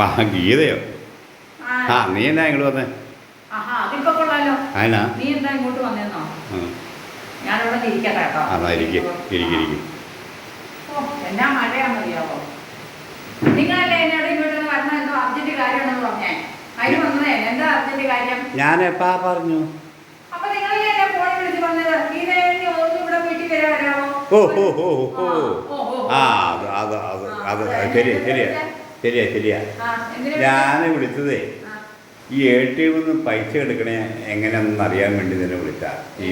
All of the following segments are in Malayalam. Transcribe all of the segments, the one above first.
ആ ഗീതയോ? ആ നീ എന്നാ ഇങ്ങോട്ട് വന്നേ? അതിനാ നീ എന്താ ഇങ്ങോട്ട് വന്നേന്നോ? ആ. ഞാനിവിടെ നിന്ന് ഇരിക്കട്ടെ കേട്ടോ. അതാ ഇരിക്കും ഇരിക്കും ഇരിക്കും. ഓ എന്നാ മഴയാണെന്നറിയാവോ നിങ്ങളല്ലേ എന്നോട് ഇങ്ങോട്ട് വന്ന എന്തോ അർജന്റ് കാര്യമാണെന്ന് പറഞ്ഞേ. അതിന് വന്നതേ എന്താ അർജന്റ് കാര്യം? ഞാൻ എപ്പാ പറഞ്ഞു? അപ്പൊ നിങ്ങളല്ലേ എന്നെ ഫോണിൽ വിളിച്ച് പറഞ്ഞത്? ഈ നേരം ഒന്ന് ഇവിടെ വീട്ടിൽ വരാമോ ഓ ഓ ഓ ഓ ഓ, ഓ. ആ അത് അത് അത് അത് ശരിയാ ശരിയാ ശരിയാ ശരിയാ. ഞാൻ വിളിച്ചതേ ഈ എ ടി എമ്മിൽ നിന്ന് പൈസ എടുക്കണേ എങ്ങനെയാണെന്ന് അറിയാൻ വേണ്ടി തന്നെ വിളിച്ചാ. ഈ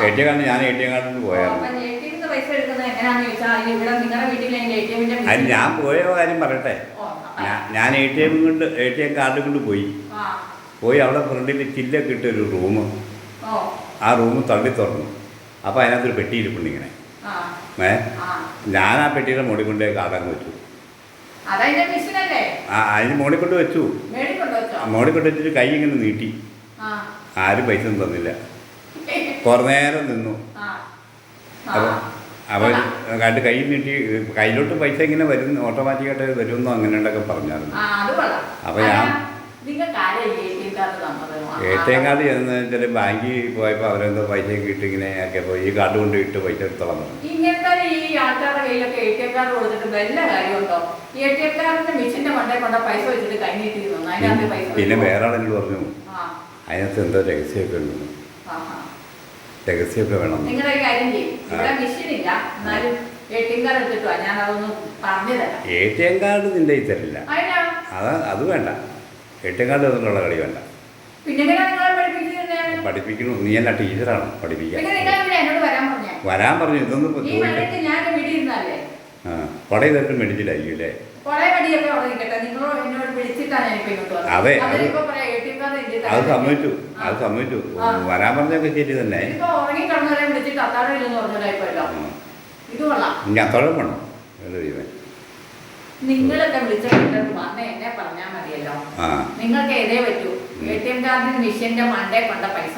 എ ടി എം കാർഡ് ഞാൻ എ ടി എം കാർഡിൽ പോയായിരുന്നു. എമ്മിന്റെ ഞാൻ പോയ കാര്യം പറയട്ടെ. ഞാൻ എ ടി എം കൊണ്ട് എ ടി എം കാർഡ് കൊണ്ട് പോയി. പോയി അവിടെ ഫ്രണ്ടിൽ ചില്ലൊക്കെ ഇട്ടൊരു റൂം ആ റൂം തള്ളി തുറന്നു. അപ്പോൾ അതിനകത്തൊരു പെട്ടി ഇരിപ്പുണ്ട് ഇങ്ങനെ ഏ. ഞാൻ ആ പെട്ടിയുടെ മുകളിൽ കൊണ്ട് കാർഡങ്ങ് വെച്ചു. ആ അതിന് മുകളിൽ കൊണ്ട് വെച്ചു. മുകളിൽ കൊണ്ട് വെച്ചിട്ട് കൈ ഇങ്ങനെ നീട്ടി. ആരും പൈസ ഒന്നും തന്നില്ല. കുറേ നേരം നിന്നു. അപ്പോൾ അവർ കണ്ട് കൈ നീട്ടി കയ്യിലോട്ട് പൈസ ഇങ്ങനെ വരുന്നു ഓട്ടോമാറ്റിക്കായിട്ട് വരുമെന്നോ അങ്ങനെയുണ്ടൊക്കെ പറഞ്ഞായിരുന്നു. കൊള്ളാം. ഞാൻ- അല്ല, നിങ്ങൾക്ക് ആരാ ഈ എ ടി എം കാർഡ് തന്നത്? എ ടി എം കാർഡ് ചെന്ന് ചില ബാങ്കിൽ പോയപ്പോൾ അവരെന്തോ പൈസ കിട്ടി ഇങ്ങനെ ആക്കിയപ്പോൾ ഈ കാർഡ് കൊണ്ട് ഇട്ട് പൈസ എടുത്തോളാം ഇങ്ങനത്തെ ഈ ആൾക്കാരുടെ കയ്യിലൊക്കെ എ ടി എം കാർഡ് കൊടുത്തിട്ട് വല്ല കാര്യമുണ്ടോ? ഈ എ ടി എം കാർഡിന്റെ മെഷീന്റെ മണ്ടേ കൊണ്ട പൈസ വെച്ചിട്ട് കൈ നീട്ടി തന്നു അതിനകത്ത് പൈസ പിന്നെ? വേറെ ആണെങ്കിലും പറഞ്ഞു. അതിനകത്ത് എന്തോ രഹസ്യമൊക്കെ ഉണ്ട്. രഹസ്യമൊക്കെ വേണം. നിങ്ങളുടെ ഒരു കാര്യം ചെയ്യും. ഇവിടെ ആ. മെഷീൻ ഇല്ല. എന്നാലും എ ടി എം കാർഡ് എടുത്തിട്ട് ഞാൻ അതൊന്ന് പറഞ്ഞു തരാം. എ ടി എം കാർഡ് നിന്റെ തരില്ല. അതാ അത് വേണ്ട. എ ടി എം കാർഡ് കളി വേണ്ട. പഠിപ്പിക്കണു. നീ എന്നാ ടീച്ചറാണ്? പഠിപ്പിക്കാൻ. വരാൻ പറഞ്ഞേ. ഇതൊന്നും കൊട ചെയ്തിട്ട് മേടിച്ചില്ലായിരിക്കും അല്ലേ അതെ, അത് സമ്മതിച്ചു. അത് സമ്മതിച്ചു. വരാൻ പറഞ്ഞൊക്കെ ശരി തന്നെ. ഇനി അത്തോളം വേണം. നിങ്ങളൊക്കെ വിളിച്ചു എന്നെ പറഞ്ഞാൽ മതിയല്ലോ. നിങ്ങൾക്ക് ഏതേ പറ്റൂ. എ ടി എം കാർഡിന് മിഷ്യന്റെ മണ്ടേ കൊണ്ട പൈസ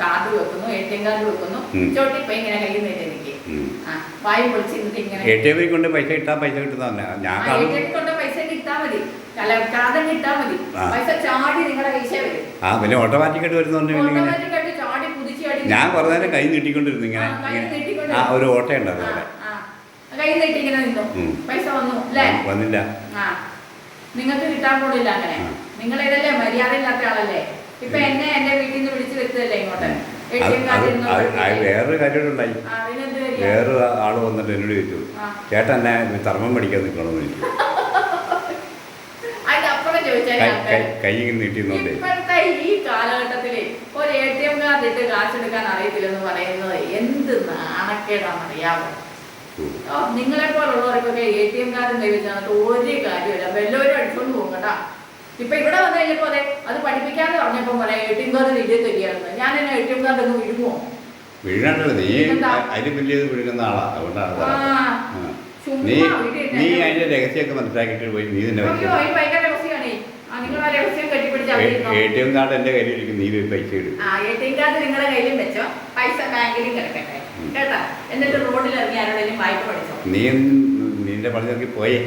കാർഡ് വെക്കുന്നു എ ടി എം കാർഡ് വെക്കുന്നു. ചോട്ടിപ്പോ ഇങ്ങനെ കയ്യിൽ നിന്ന് എനിക്ക് ഉം. ആ വായി പൊളിച്ചിരുന്നിട്ട് ഇങ്ങനെ എ ടി എമ്മിൽ കൊണ്ട് പൈസ ഇട്ടാൽ പൈസ കിട്ടുന്ന ഞാൻ കൊണ്ട് പൈസ കിട്ടാ മതി. കിട്ടാ മതി. പൈസ ചാടി നിങ്ങളുടെ പൈസ വരും. ആ പിന്നെ വരുന്നുണ്ട് ഓട്ടോമാറ്റിക് ആയിട്ട് ചാടി കുതിച്ച് ചാടി ഞാൻ കുറേ നേരം കൈ നീട്ടിക്കൊണ്ടിരുന്നു ഇങ്ങനെ. ആ, ഒരു ഓട്ടയുണ്ട് ഉണ്ടായിരുന്നു അവിടെ. കൈ നിന്നു. പൈസ വന്നു അല്ലേ? വന്നില്ല. നിങ്ങൾക്ക് കിട്ടാൻ പോണില്ല അങ്ങനെ. നിങ്ങൾ ഏതല്ലേ മര്യാദ ഇല്ലാത്ത ആളല്ലേ? ഇപ്പൊ എന്നെ എന്റെ വീട്ടിൽ നിന്ന് വിളിച്ചു വരുത്തല്ലേ ഇങ്ങോട്ട്? വേറൊരു കാര്യം? വേറെ ആൾ വന്നിട്ട് എന്നോട് ചോദിച്ചു. ചേട്ടൻ എന്നെ ധർമ്മം പഠിക്കാൻ നിൽക്കണമെന്ന് ചോദിച്ചു. കൈ നീട്ടിയിരുന്നോണ്ടേ. ഇപ്പോഴത്തെ ഈ കാലഘട്ടത്തിൽ ഒരു എ ടി എം കാർഡ് ഇട്ട് കാശെടുക്കാൻ അറിയത്തില്ലെന്ന് പറയുന്നത് എന്ത് നാണക്കേടാണെന്ന് അറിയാമോ ഉം. ഓ, നിങ്ങളെ പോലുള്ളവർക്കൊക്കെ എ ടി എം കാർഡും കൈവച്ചാൽ ഒരു കാര്യമില്ല ഇപ്പൊ ഇവിടെ വന്നു കഴിഞ്ഞപ്പോ അതെ അത് പഠിപ്പിക്കാന്ന് പറഞ്ഞപ്പോ പോലെ എ ടി എം കാർഡ് വലിയ തെരിയാണെന്ന് ഞാൻ എന്നെ എ ടി എം കാർഡ് ഒന്ന് വിഴുമോ വീഴാണ്ടല്ലോ നീ? അതിന് വലിയത് വിഴുങ്ങുന്ന ആളാ അതുകൊണ്ടാണ് നീ നീ അതിന്റെ രഹസ്യമൊക്കെ മനസ്സിലാക്കിയിട്ട് പോയി നീ തന്നെ. എ ടി എം കാർഡ് എന്റെ കയ്യിലിരിക്കും നീ പൈസ ഇടും. ആ എ ടി എം കാർഡ് നിങ്ങളുടെ കയ്യിലും വെച്ചോ. പൈസ ബാങ്കിലും കിടക്കട്ടെ. കേട്ടാ? എന്നിട്ട് റോഡിൽ ഇറങ്ങി ആരോടെങ്കിലും വായ്പ പഠിച്ചോ നീ നിന്റെ പണി നോക്കി പോയേ.